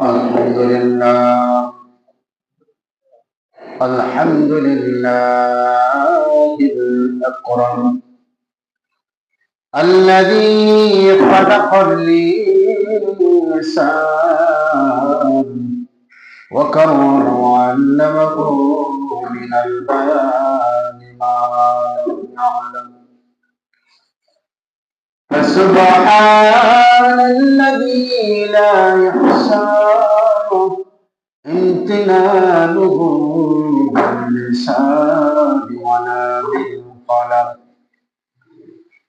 الحمد لله. الحمد لله الأكرم. الذي خلق الإنسان وكرر وعلمه من البيان ما لم يعلم. فسبحان الذي لا يحصى. امتنانه باللسان ولا بالقلم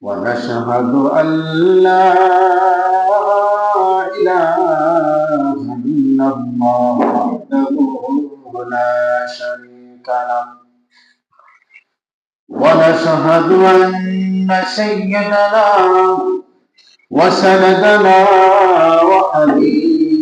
ونشهد أن لا إله إلا الله وحده لا شريك له. ونشهد أن سيدنا وسندنا وحبيبنا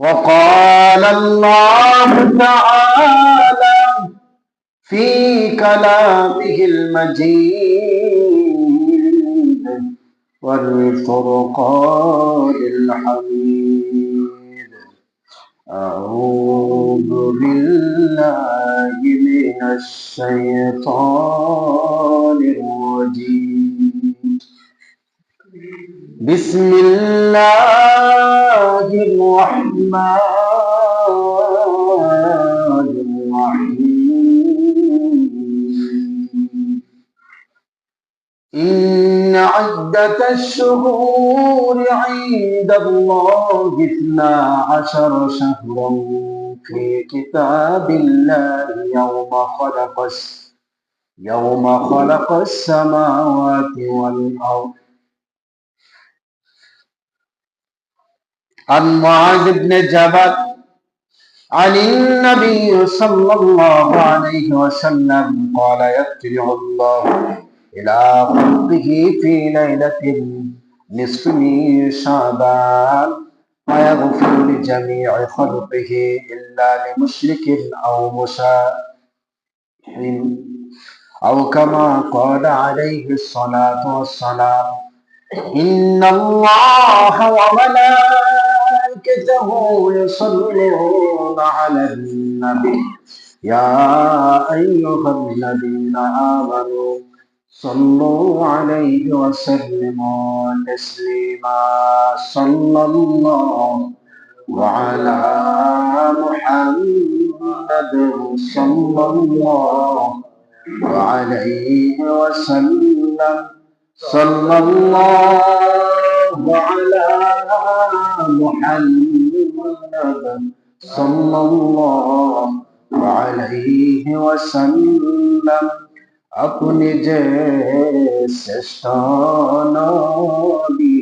وقال الله تعالى في كلامه المجيد والفرقان الحميد. أعوذ بالله من الشيطان الرجيم. بسم الله إن عدة الشهور عند الله اثنا عشر شهرا في كتاب الله يوم خلق يوم خلق السماوات والأرض. عن معاذ بن جبل عن النبي صلى الله عليه وسلم قال يطلع الله إلى خلقه في ليلة نصف شعبان ويغفر لجميع خلقه إلا لمشرك أو مساحم أو كما قال عليه الصلاة والسلام إن الله وملائكته يصلون على النبي. يا أيها الذين آمنوا صلوا عليه وسلموا تسليما. صلى الله وعلى محمد صلى الله عليه وسلم. صلى الله على محمد صلى الله عليه وسلم আপনি যে শ্রেষ্ঠ নবী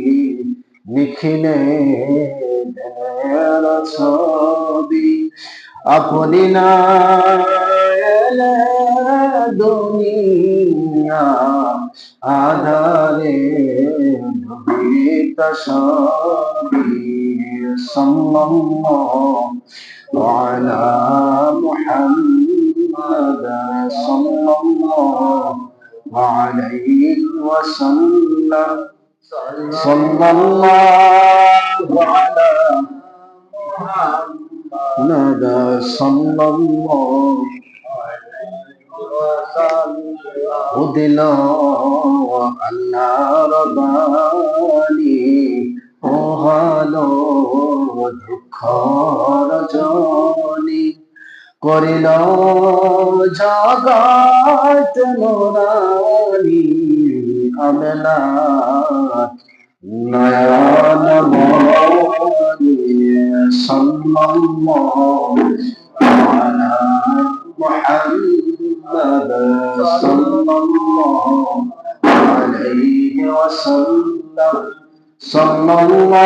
নিখিলে ছবি আপনি না দুনিয়া আধারে ডুবিত সবি صلى الله وعلى محمد صلى الله عليه وسلم. صلى الله على محمد صلى الله ودلا الله رباني ভালো দুঃখ রজনী করিল জগত নোরানি আমলা নয়ন সাল্লাল্লাহু আলা মুহাম্মদ সাল্লাল্লাহু আলাইহি ওয়াসাল্লাম صلى الله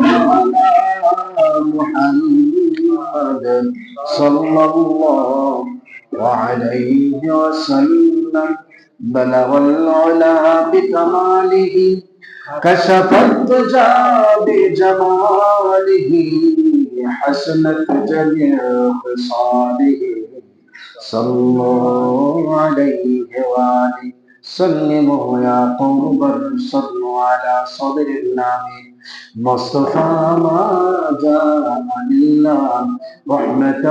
على محمد صلى الله عليه وسلم. بلغ العلا بكماله كشف الدجى بجماله حسنت جميع خصاله صلوا عليه وآله سلموا يا قوم صلوا على صدر النبي مصطفى ما جاء إلا رحمة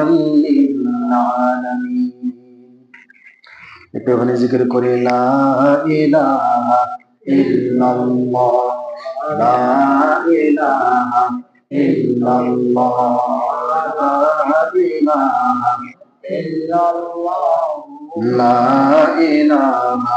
للعالمين একটু ওখানে জিকির করি লা ইলাহা ইল্লাল্লাহ লা ইলাহা ইল্লাল্লাহ লা ইলাহা ইল্লাল্লাহ লা ইলাহা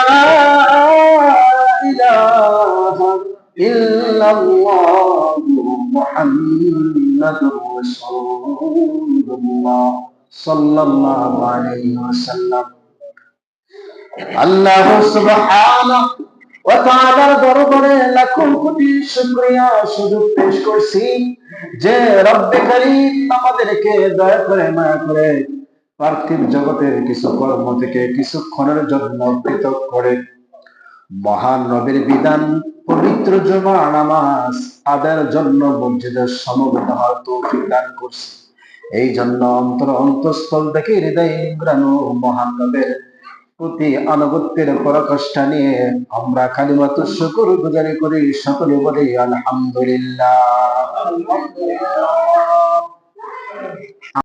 মুহাম্মাদুর রাসূলুল্লাহ সাল্লাল্লাহু আলাইহি ওয়াসাল্লাম আল্লাহ সুবহানাহু ওয়া তাআলার দরবারে লাখো কোটি শুকরিয়া সুযোগ পেশ করছি যে রব্বে করিম আমাদেরকে দয়া করে মায়া করে পার্থিব জগতের কিছু কর্ম থেকে কিছুক্ষণের জন্য পৃথক করে। মহান নবীর বিধান পবিত্র জমা নামাজ আদার জন্য মসজিদের সমবেত হওয়ার তৌফিক দান করছে। এই জন্য অন্তর অন্তঃস্থল থেকে হৃদয় নিংরানো মহান নবের প্রতি আনুগত্যের পরাকষ্ঠা নিয়ে আমরা কালিমাত শুকুর গুজারি করি। সকলে বলি, আলহামদুলিল্লাহ।